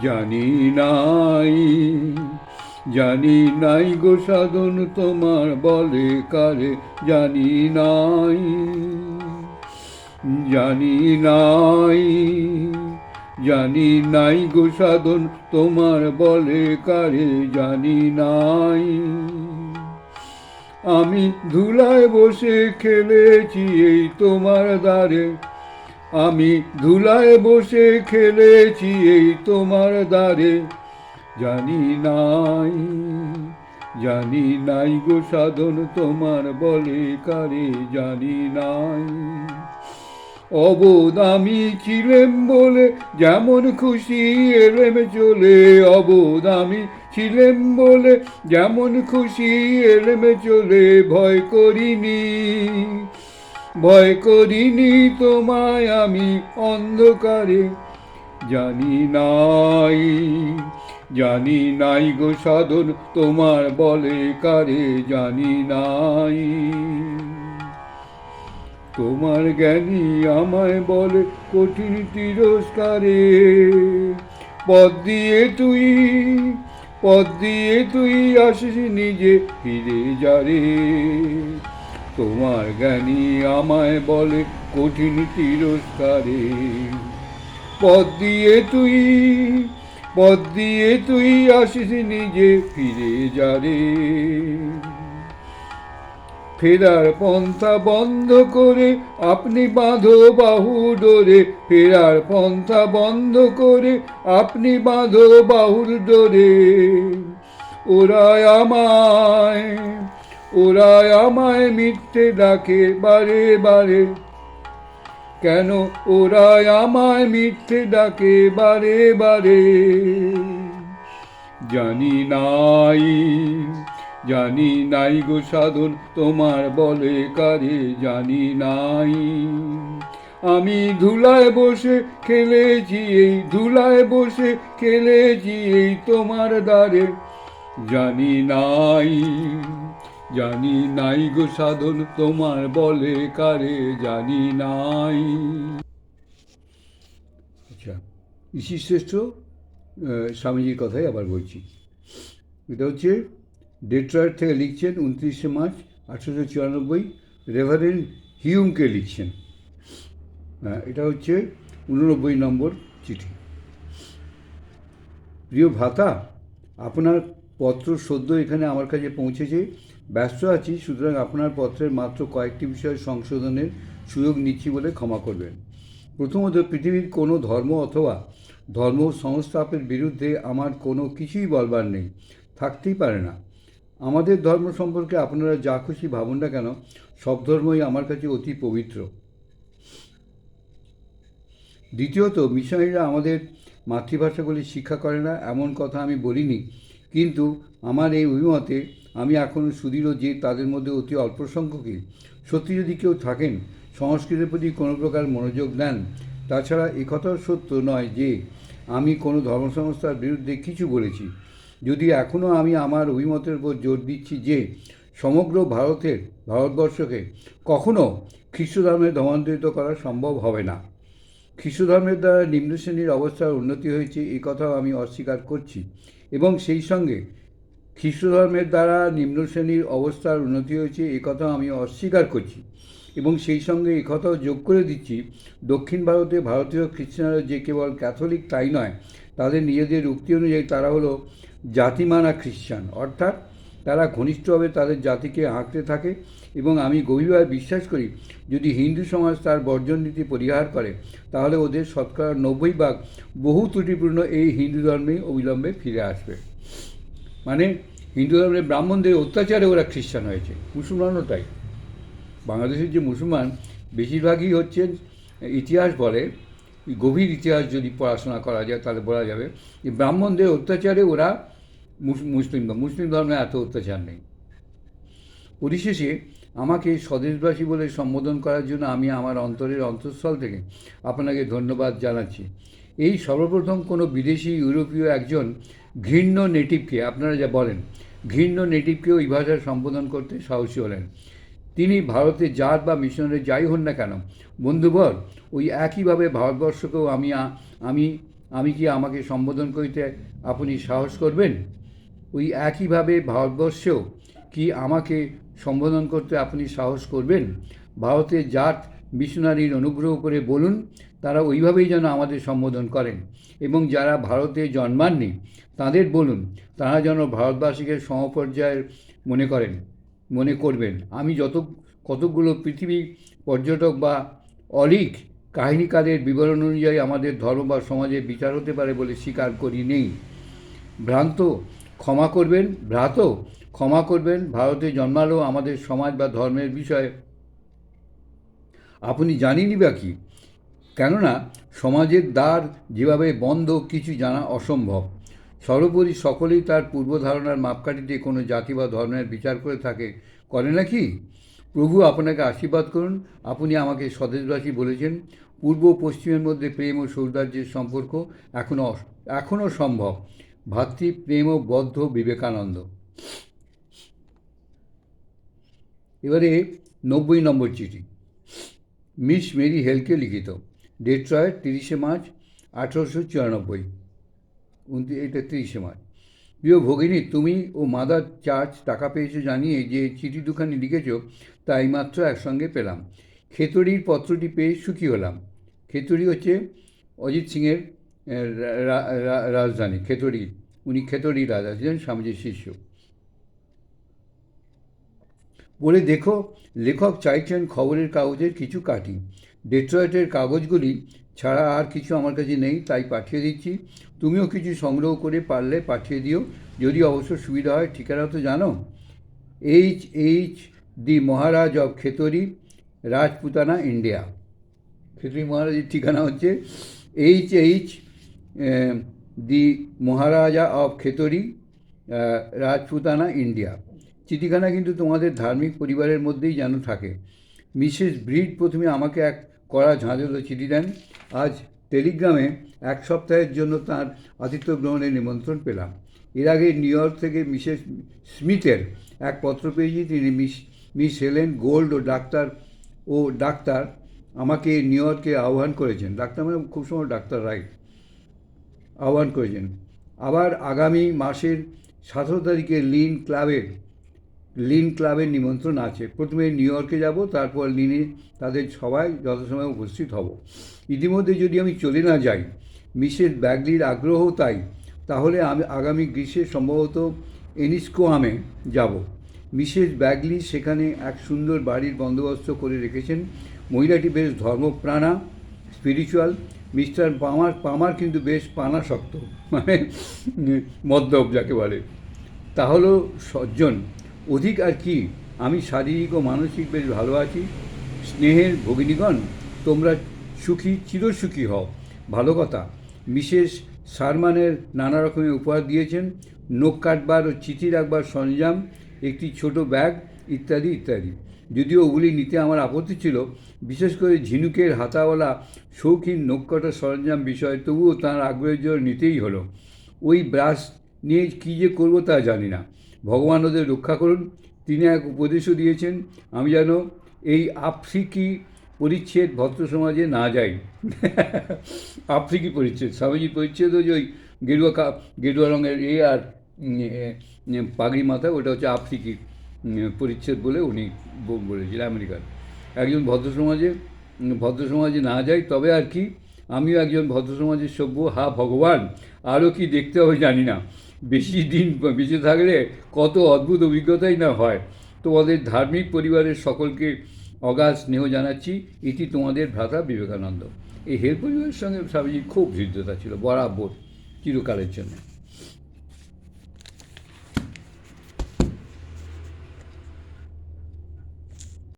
জানি নাই জানি নাই গো সাধন তোমার বলে কারে, জানি নাই জানি নাই জানি নাই গো সাধন তোমার বলে কারে, জানি নাই। আমি ধুলায় বসে খেলেছি এই তোমার দ্বারে আমি ধুলায় বসে খেলেছি এই তোমার দ্বারে। জানি নাই জানি নাই গো সাধন তোমার বলে কারে, জানি নাই। অবোধ আমি ছিলেম বলে যেমন খুশি এলেম চলে, অবোধ আমি ছিলেম বলে যেমন খুশি এলেম চলে, ভয় করিনি। ভয় করিনি তোমায় আমি অন্ধকারে। জানি নাই জানি নাই গো সাধন তোমার বলে কারে। জানি নাই, তোমার জ্ঞানী আমায় বলে কঠিন তিরস্কারে। পদ দিয়ে তুই পদ দিয়ে তুই আসিস নিজে ফিরে যারে। তোমার জ্ঞানী আমায় বলে কঠিন তিরস্কারে। পদ দিয়ে তুই পদ দিয়ে তুই আসিস নিজে ফিরে যারে ফেরার পন্থা বন্ধ করে আপনি বাঁধো বাহু ডোরে। ফেরার পন্থা বন্ধ করে আপনি বাঁধো বাহুর ডোরে। ওরা আমায় ওরা আমায় মিথ্যে ডাকে বারে বারে। কেন ওরা আমায় মিথ্যে ডাকে বারে বারে? জানি নাই জানি নাই গো সাধন, তোমার বলে কারে জানি নাই। আমি ধুলায় বসে খেলেছি, এই ধুলায় বসে খেলেছি, এই তোমার দ্বারে। জানি নাই জানি নাই গো সাধন তোমার বলে কারে জানি নাই। আচ্ছা শ্রেষ্ঠ স্বামীজির কথাই আবার বলছি। এটা হচ্ছে ডেট্রয়েট থেকে লিখছেন উনত্রিশে মার্চ আঠেরোশো চুরানব্বই রেভারেন হিউমকে লিখছেন। হ্যাঁ, এটা হচ্ছে উননব্বই নম্বর চিঠি। প্রিয় ভাতা আপনার পত্র সদ্য এখানে আমার কাছে পৌঁছেছে। ব্যস্ত আছি, সুতরাং আপনার পত্রের মাত্র কয়েকটি বিষয় সংশোধনের সুযোগ নিচ্ছি বলে ক্ষমা করবেন। প্রথমত, পৃথিবীর কোনো ধর্ম অথবা ধর্ম সংস্থাপের বিরুদ্ধে আমার কোনো কিছুই বলবার নেই, থাকতেই পারে না। আমাদের ধর্ম সম্পর্কে আপনারা যা খুশি ভাবুন না কেন, সব ধর্মই আমার কাছে অতি পবিত্র। দ্বিতীয়ত, মিশনারিরা আমাদের মাতৃভাষাগুলি শিক্ষা করে না, এমন কথা আমি বলিনি, কিন্তু আমার এই অভিমতে আমি এখনও সুদৃঢ় যে তাদের মধ্যে অতি অল্প সংখ্যকই। সত্যি যদি কেউ থাকেন, সংস্কৃতের প্রতি কোনো প্রকার মনোযোগ দেন, তাছাড়া একথাও সত্য নয় যে আমি কোনো ধর্ম সংস্থার বিরুদ্ধে কিছু বলেছি। যদি এখনও আমি আমার অভিমতের উপর জোর দিচ্ছি যে সমগ্র ভারতের, ভারতবর্ষকে কখনও খ্রিস্ট ধর্মে ধর্মান্তরিত করা সম্ভব হবে না। খ্রিস্ট ধর্মের দ্বারা নিম্ন শ্রেণির অবস্থার উন্নতি হয়েছে, এ কথাও আমি অস্বীকার করছি। এবং সেই সঙ্গে খ্রিস্ট ধর্মের দ্বারা নিম্ন শ্রেণির অবস্থার উন্নতি হয়েছে, এ কথাও আমি অস্বীকার করছি। এবং সেই সঙ্গে কথাও যোগ করে দিচ্ছি, দক্ষিণ ভারতে ভারতীয় খ্রিস্টানরা যে কেবল ক্যাথলিক তাই নয়, তাদের নিজেদের উক্তি অনুযায়ী তারা হলো জাতিমানা খ্রিস্টান। অর্থাৎ তারা ঘনিষ্ঠভাবে তাদের জাতিকে আঁকড়ে থাকে এবং আমি গভীরভাবে বিশ্বাস করি, যদি হিন্দু সমাজ তার বর্জন নীতি পরিহার করে, তাহলে ওদের শতকরা নব্বই ভাগ বহু ত্রুটিপূর্ণ এই হিন্দু ধর্মে অবিলম্বে ফিরে আসবে। মানে হিন্দু ধর্মের ব্রাহ্মণদের অত্যাচারে ওরা খ্রিস্টান হয়েছে। মুসলমানও তাই। বাংলাদেশের যে মুসলমান বেশিরভাগই হচ্ছে ইতিহাস বলে গভীর ইতিহাস যদি পড়াশোনা করা যায় তাহলে বলা যাবে, যে ব্রাহ্মণদের অত্যাচারে ওরা মুস- মুসলিম মুসলিম ধর্মে এত অত্যাচার নেই। পরিশেষে আমাকে স্বদেশবাসী বলে সম্বোধন করার জন্য আমি আমার অন্তরের অন্তঃস্থল থেকে আপনাকে ধন্যবাদ জানাচ্ছি। এই সর্বপ্রথম কোনো বিদেশি ইউরোপীয় একজন ঘৃণ্য নেটিভকে, আপনারা যা বলেন, ঘৃণ্য নেটিভকে ওই ভাষায় সম্বোধন করতে সাহসী হলেন। তিনি ভারতে জাত বা মিশনারি যাই হন না কেন, বন্ধুবর, ওই একইভাবে ভারতবর্ষকেও আমি আমি আমি কি আমাকে সম্বোধন করিতে আপনি সাহস করবেন? ওই একইভাবে ভারতবর্ষেও কি আমাকে সম্বোধন করতে আপনি সাহস করবেন। ভারতের জাত, মিশনারির অনুগ্রহ করে বলুন, তারা ওইভাবেই যেন আমাদের সম্বোধন করেন এবং যারা ভারতে জন্মাননি, তাদের বলুন, তারা যেন ভারতবাসীকে সমপর্যায়ের মনে করেন, মনে করবেন। আমি যত, কতকগুলো পৃথিবী পর্যটক বা অলিক কাহিনীকারের বিবরণ অনুযায়ী আমাদের ধর্ম বা সমাজে বিচার হতে পারে বলে স্বীকার করি নেই। ভ্রান্ত, ক্ষমা করবেন। ভ্রাত ক্ষমা করবেন, ভারতে জন্মালেও আমাদের সমাজ বা ধর্মের বিষয়ে আপনি জানেনই বা কি? কেননা, সমাজের দ্বার যেভাবে বন্ধ, কিছু জানা অসম্ভব। সর্বোপরি সকলেই তার পূর্বধারণার মাপকাঠিতে কোনো জাতি বা ধর্মের বিচার করে থাকে। করে নাকি? প্রভু আপনাকে আশীর্বাদ করুন। আপনি আমাকে স্বদেশবাসী বলেছেন, পূর্ব পশ্চিমের মধ্যে প্রেম ও সৌন্দর্যের সম্পর্ক এখনও এখনও সম্ভব। ভাতৃ, প্রেম ও বদ্ধ বিবেকানন্দ। এবারে নব্বই নম্বর চিঠি। মিস মেরি হেলকে লিখিত। ডেট্রয়েট তিরিশে মার্চ আঠেরোশো চুরানব্বই। এটা তিরিশে মার্চ। প্রিয় ভগিনী, তুমি ও মাদার চার্চ টাকা পেয়েছ জানিয়ে যে চিঠি দুখানি লিখেছ তা এইমাত্র একসঙ্গে পেলাম। খেতড়ির পত্রটি পেয়ে সুখী হলাম। খেতড়ি হচ্ছে অজিত সিংয়ের রাজধানী, খেতড়ি। উনি খেতড়ি রাজা ছিলেন, স্বামীজির শিষ্য। বলে দেখো, লেখক চাইছেন খবরের কাগজের কিছু কাটি ডেট্রয়েটের কাগজগুলি ছাড়া আর কিছু আমার কাছে নেই, তাই পাঠিয়ে দিচ্ছি। তুমিও কিছু সংগ্রহ করে পারলে পাঠিয়ে দিও, যদি অবশ্য সুবিধা হয়। ঠিকানা তো জানো? H H the Maharaj of Khetri Rajputana, India. Khetri মহারাজের ঠিকানা হচ্ছে H H the Maharaja of Khetri Rajputana, India. চিঠিখানা কিন্তু তোমাদের ধার্মিক পরিবারের মধ্যেই যেন থাকে। মিসেস ব্রিড প্রথমে আমাকে এক কড়া ঝাঁঝালো চিঠি দেন। আজ টেলিগ্রামে এক সপ্তাহের জন্য তার আতিথ্য গ্রহণের নিমন্ত্রণ পেলাম। এর আগে নিউ ইয়র্ক থেকে মিসেস স্মিথের এক পত্র পেয়েছি। তিনি মিস মিস হেলেন গোল্ড ও ডাক্তার ও ডাক্তার আমাকে নিউ ইয়র্কে আহ্বান করেছেন। ডাক্তার মানে খুব সময় ডাক্তার, রাইট। আহ্বান করেছেন। আবার আগামী মাসের সতেরো তারিখে লিন ক্লাবের লিন ক্লাবের নিমন্ত্রণ আছে। প্রথমে নিউ ইয়র্কে যাব, তারপর লিনে তাদের সবাই যথাসময়ে উপস্থিত হব। ইতিমধ্যে যদি আমি চলে না যাই, মিসেস ব্যাগলির আগ্রহ তাই, তাহলে আমি আগামী গ্রীষ্মে সম্ভবত এনিস্কোয়ামে যাব। মিসেস ব্যাগলি সেখানে এক সুন্দর বাড়ির বন্দোবস্ত করে রেখেছেন। মহিলাটি বেশ ধর্মপ্রাণা স্পিরিচুয়াল মিস্টার পামার পামার কিন্তু বেশ পানাসক্ত মানে মদ্যপ যাকে বলে। তা হলো সজ্জন অধিক আর কি, আমি শারীরিক ও মানসিক বেশ ভালো আছি। স্নেহের ভগিনীগণ, তোমরা সুখী, চিরসুখী হও। ভালো কথা, মিসেস সারমানের নানা রকমের উপহার দিয়েছেন। নোক কাটবার ও চিঠি রাখবার সরঞ্জাম, একটি ছোট ব্যাগ, ইত্যাদি ইত্যাদি। যদিও ওগুলি নিতে আমার আপত্তি ছিল, বিশেষ করে ঝিনুকের হাতাওয়ালা শৌখিন নোক কাটার সরঞ্জাম বিষয়, তবুও তাঁর আগ্রহের জন্য নিতেই হলো। ওই ব্রাশ নিয়ে কী যে করব তা জানি না। ভগবান ওদের রক্ষা করুন। তিনি এক উপদেশও দিয়েছেন, আমি যেন এই আফ্রিকি পরিচ্ছেদ ভদ্র সমাজে না যাই। আফ্রিকি পরিচ্ছেদ, স্বামীজির পরিচ্ছেদ যে ওই গেরুয়া গেরুয়া রঙের এ আর পাগড়ি মাথা, ওটা হচ্ছে আফ্রিকি পরিচ্ছেদ বলে উনি বলেছিলেন আমেরিকার। একজন ভদ্র সমাজে ভদ্র সমাজে না যাই, তবে আর কি, আমিও একজন ভদ্র সমাজের সভ্য, হা ভগবান, আরও কি দেখতে হবে জানি না। বেশি দিন বেঁচে থাকলে কত অদ্ভুত অভিজ্ঞতাই না হয়। তোমাদের ধার্মিক পরিবারের সকলকে অগাধ স্নেহ জানাচ্ছি। এটি তোমাদের ভ্রাতা বিবেকানন্দ। এই হেল পরিবারের সঙ্গে স্বামীজির খুব হৃদ্যতা ছিল, বরাবর চিরকালের জন্য।